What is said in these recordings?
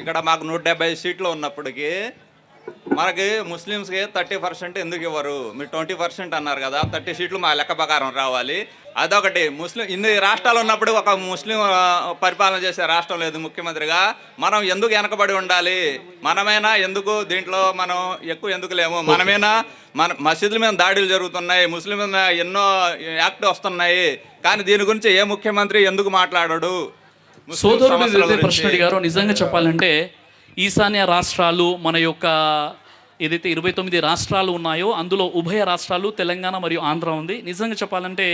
ఇక్కడ మాకు నూట డెబ్బై సీట్లు ఉన్నప్పటికీ మనకి ముస్లిమ్స్కి థర్టీ పర్సెంట్ ఎందుకు ఇవ్వరు? మీరు ట్వంటీ పర్సెంట్ అన్నారు కదా థర్టీ సీట్లు మా లెక్క ప్రకారం రావాలి. అదొకటి ముస్లిం ఇన్ని రాష్ట్రాలు ఉన్నప్పుడు ఒక ముస్లిం పరిపాలన చేసే రాష్ట్రం లేదు ముఖ్యమంత్రిగా. మనం ఎందుకు వెనకబడి ఉండాలి? మనమైనా ఎందుకు దీంట్లో మనం ఎక్కువ ఎందుకు లేము? మనమైనా మన మసీదుల మీద దాడులు జరుగుతున్నాయి ముస్లిం మీద ఎన్నో యాక్ట్ వస్తున్నాయి. కానీ దీని గురించి ఏ ముఖ్యమంత్రి ఎందుకు మాట్లాడడు? సోదరుడు. ప్రశ్న అడిగారో నిజంగా చెప్పాలంటే ఈశాన్య రాష్ట్రాలు మన యొక్క ఏదైతే ఇరవై తొమ్మిది రాష్ట్రాలు ఉన్నాయో అందులో ఉభయ రాష్ట్రాలు తెలంగాణ మరియు ఆంధ్ర ఉంది. నిజంగా చెప్పాలంటే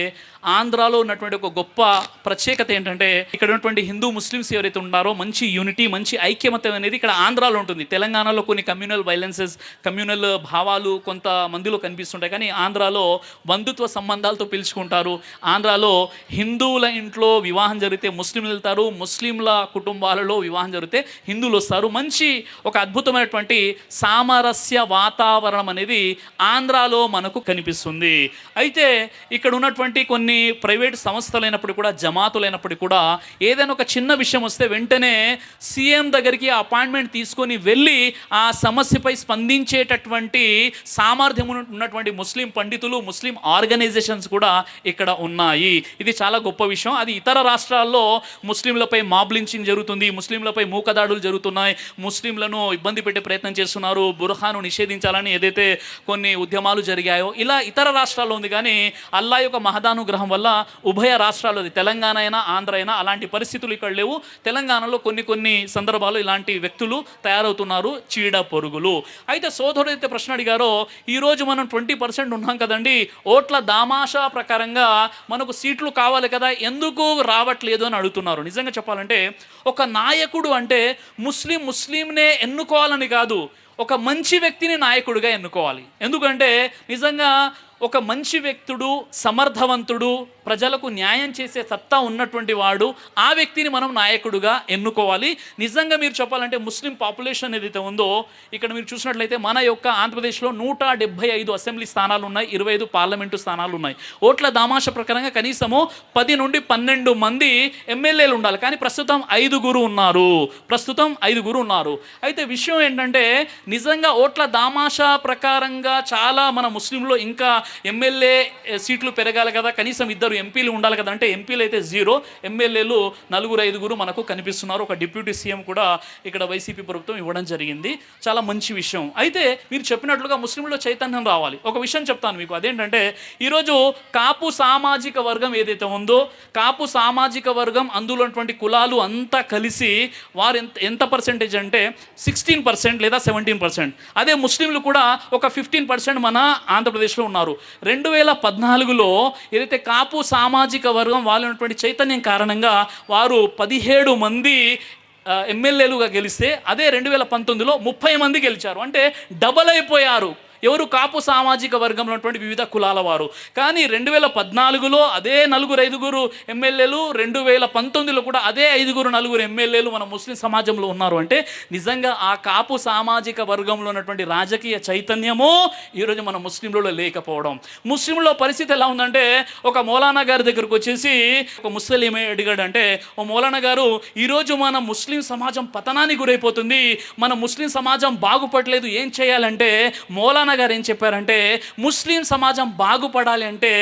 ఆంధ్రాలో ఉన్నటువంటి ఒక గొప్ప ప్రత్యేకత ఏంటంటే ఇక్కడ ఉన్నటువంటి హిందూ ముస్లిమ్స్ ఎవరైతే ఉన్నారో మంచి యూనిటీ మంచి ఐక్యమత అనేది ఇక్కడ ఆంధ్రాలో ఉంటుంది. తెలంగాణలో కొన్ని కమ్యూనల్ వైలెన్సెస్ కమ్యూనల్ భావాలు కొంత మందిలో కనిపిస్తుంటాయి. కానీ ఆంధ్రాలో బంధుత్వ సంబంధాలతో పిలుచుకుంటారు. ఆంధ్రాలో హిందువుల ఇంట్లో వివాహం జరిగితే ముస్లింలు వెళ్తారు. ముస్లింల కుటుంబాలలో వివాహం జరిగితే హిందువులు వస్తారు. మంచి ఒక అద్భుతమైనటువంటి సామరస్య వాతావరణం అనేది ఆంధ్రాలో మనకు కనిపిస్తుంది. అయితే ఇక్కడ ఉన్నటువంటి కొన్ని ప్రైవేట్ సంస్థలైనప్పుడు కూడా జమాతులైనప్పుడు కూడా ఏదైనా ఒక చిన్న విషయం వస్తే వెంటనే సీఎం దగ్గరికి అపాయింట్మెంట్ తీసుకొని వెళ్ళి ఆ సమస్యపై స్పందించేటటువంటి సామర్థ్యం ఉన్నటువంటి ముస్లిం పండితులు ముస్లిం ఆర్గనైజేషన్స్ కూడా ఇక్కడ ఉన్నాయి. ఇది చాలా గొప్ప విషయం. అది ఇతర రాష్ట్రాల్లో ముస్లింలపై మాబ్లించింగ్ జరుగుతుంది ముస్లింలపై మూకదాడులు జరుగుతున్నాయి ముస్లింలను ఇబ్బంది పెట్టే ప్రయత్నం చేస్తున్నారు బుర్హాను నిషేధించాలని ఏదైతే కొన్ని ఉద్యమాలు జరిగాయో ఇలా ఇతర రాష్ట్రాల్లో ఉంది. కానీ అల్లా యొక్క మహదానుగ్రహం వల్ల ఉభయ రాష్ట్రాలు తెలంగాణ అయినా ఆంధ్ర అయినా అలాంటి పరిస్థితులు ఇక్కడ లేవు. తెలంగాణలో కొన్ని కొన్ని సందర్భాలు ఇలాంటి వ్యక్తులు తయారవుతున్నారు చీడ పొరుగులు. అయితే సోదరుడు అయితే ప్రశ్న అడిగారో ఈరోజు మనం ట్వంటీ పర్సెంట్ ఉన్నాం కదండి ఓట్ల దామాషా ప్రకారంగా మనకు సీట్లు కావాలి కదా ఎందుకు రావట్లేదు అని అడుగుతున్నారు. నిజంగా చెప్పాలంటే ఒక నాయకుడు అంటే ముస్లిం ముస్లింనే ఎన్నుకోవాలని కాదు ఒక మంచి వ్యక్తిని నాయకుడిగా ఎన్నుకోవాలి. ఎందుకంటే నిజంగా ఒక మంచి వ్యక్తుడు సమర్థవంతుడు ప్రజలకు న్యాయం చేసే సత్తా ఉన్నటువంటి వాడు ఆ వ్యక్తిని మనం నాయకుడుగా ఎన్నుకోవాలి. నిజంగా మీరు చెప్పాలంటే ముస్లిం పాపులేషన్ ఏదైతే ఉందో ఇక్కడ మీరు చూసినట్లయితే మన యొక్క ఆంధ్రప్రదేశ్లో నూట డెబ్బై ఐదు అసెంబ్లీ స్థానాలు ఉన్నాయి ఇరవై ఐదు పార్లమెంటు స్థానాలు ఉన్నాయి. ఓట్ల దామాష ప్రకారంగా కనీసము పది నుండి పన్నెండు మంది ఎమ్మెల్యేలు ఉండాలి. కానీ ప్రస్తుతం ఐదుగురు ఉన్నారు. ప్రస్తుతం ఐదుగురు ఉన్నారు. అయితే విషయం ఏంటంటే నిజంగా ఓట్ల దామాషా ప్రకారంగా చాలా మన ముస్లింలో ఇంకా ఎమ్మెల్యే సీట్లు పెరగాలి కదా కనీసం ఇద్దరు ఎంపీలు ఉండాలి కదా అంటే ఎంపీలు అయితే జీరో ఎమ్మెల్యేలు నలుగురు ఐదుగురు మనకు కనిపిస్తున్నారు. ఒక డిప్యూటీ సీఎం కూడా ఇక్కడ వైసీపీ ప్రభుత్వం ఇవ్వడం జరిగింది. చాలా మంచి విషయం. అయితే మీరు చెప్పినట్లుగా ముస్లింలో చైతన్యం రావాలి. ఒక విషయం చెప్తాను మీకు. అదేంటంటే ఈరోజు కాపు సామాజిక వర్గం ఏదైతే ఉందో కాపు సామాజిక వర్గం అందులో ఉన్నటువంటి కులాలు అంతా కలిసి వారు ఎంత ఎంత పర్సెంటేజ్ అంటే సిక్స్టీన్ పర్సెంట్ లేదా సెవెంటీన్ పర్సెంట్. అదే ముస్లింలు కూడా ఒక ఫిఫ్టీన్ పర్సెంట్ మన ఆంధ్రప్రదేశ్లో ఉన్నారు. రెండు వేల పద్నాలుగులో ఏదైతే కాపు సామాజిక వర్గం వాళ్ళు ఉన్నటువంటి చైతన్యం కారణంగా వారు పదిహేడు మంది ఎమ్మెల్యేలుగా గెలిస్తే అదే రెండు వేల పంతొమ్మిదిలో ముప్పై మంది గెలిచారు. అంటే డబల్ అయిపోయారు. ఎవరు కాపు సామాజిక వర్గంలో ఉన్నటువంటి వివిధ కులాల వారు. కానీ రెండు వేల పద్నాలుగులో అదే నలుగురు ఐదుగురు ఎమ్మెల్యేలు రెండు వేల పంతొమ్మిదిలో కూడా అదే ఐదుగురు నలుగురు ఎమ్మెల్యేలు మన ముస్లిం సమాజంలో ఉన్నారు. అంటే నిజంగా ఆ కాపు సామాజిక వర్గంలో ఉన్నటువంటి రాజకీయ చైతన్యము ఈరోజు మన ముస్లింలలో లేకపోవడం. ముస్లింలో పరిస్థితి ఎలా ఉందంటే ఒక మౌలానా గారి దగ్గరకు వచ్చేసి ఒక ముస్లిం అడిగాడంటే ఓ మౌలానా గారు ఈరోజు మన ముస్లిం సమాజం పతనానికి గురైపోతుంది. మన ముస్లిం సమాజం బాగుపడలేదు. ఏం చేయాలంటే మౌలానా గారు ఏం చెప్పారంటే ముస్లిం సమాజం బాగుపడాలి అంటే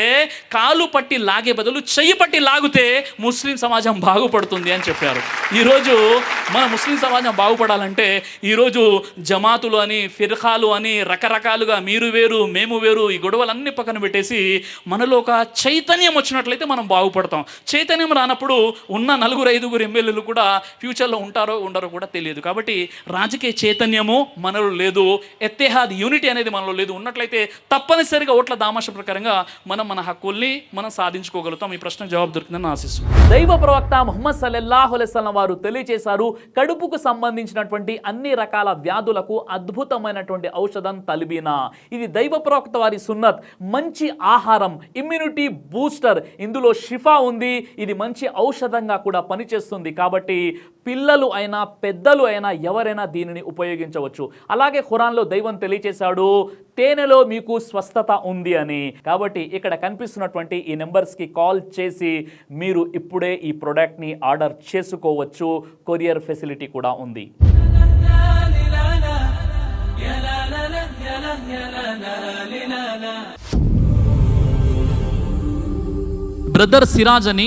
కాలు పట్టి లాగే బదులు చెయ్యి పట్టి లాగితే ముస్లిం సమాజం బాగుపడుతుంది అని చెప్పారు. ఈరోజు మన ముస్లిం సమాజం బాగుపడాలంటే ఈరోజు జమాతులు అని ఫిర్ఖాలు అని రకరకాలుగా మీరు వేరు మేము వేరు ఈ గొడవలన్నీ పక్కన పెట్టేసి మనలో ఒక చైతన్యం వచ్చినట్లయితే మనం బాగుపడతాం. చైతన్యం రానప్పుడు ఉన్న నలుగురు ఐదుగురు ఎమ్మెల్యేలు కూడా ఫ్యూచర్లో ఉంటారో ఉండరో కూడా తెలియదు. కాబట్టి రాజకీయ చైతన్యము మనలో లేదు. ఎత్తేహాద్ యూనిటీ అనేది మనలో లేదు. ఉన్నట్లయితే తప్పనిసరిగా ఓట్ల దామాష ప్రకారంగా మనం మన హక్కుల్ని మనం సాధించుకోగలుగుతాం. ఈ ప్రశ్న జవాబు దొరికిందని ఆశిస్తున్నాం దైవ ప్రవక్త ముహమ్మద్ సల్లల్లాహు అలైస్లం వారు తెలియజేశారు కడుపుకు సంబంధించినటువంటి అన్ని రకాల వ్యాధులకు అద్భుతమైనటువంటి ఔషధం తలిబీనా. ఇది దైవ ప్రవక్త వారి సున్నత్. మంచి ఆహారం ఇమ్యూనిటీ బూస్టర్ ఇందులో షిఫా ఉంది. ఇది మంచి ఔషధంగా కూడా పనిచేస్తుంది. కాబట్టి పిల్లలు అయినా పెద్దలు అయినా ఎవరైనా దీనిని ఉపయోగించవచ్చు. అలాగే ఖురాన్లో దైవం తెలియచేశాడు తేనెలో మీకు స్వస్థత ఉంది అని. కాబట్టి ఇక్కడ కనిపిస్తున్నటువంటి ఈ నెంబర్స్కి కాల్ చేసి మీరు ఇప్పుడే ఈ ప్రోడక్ట్ని ఆర్డర్ చేసుకోవచ్చు. కొరియర్ ఫెసిలిటీ కూడా ఉంది. బ్రదర్ సిరాజ్ అని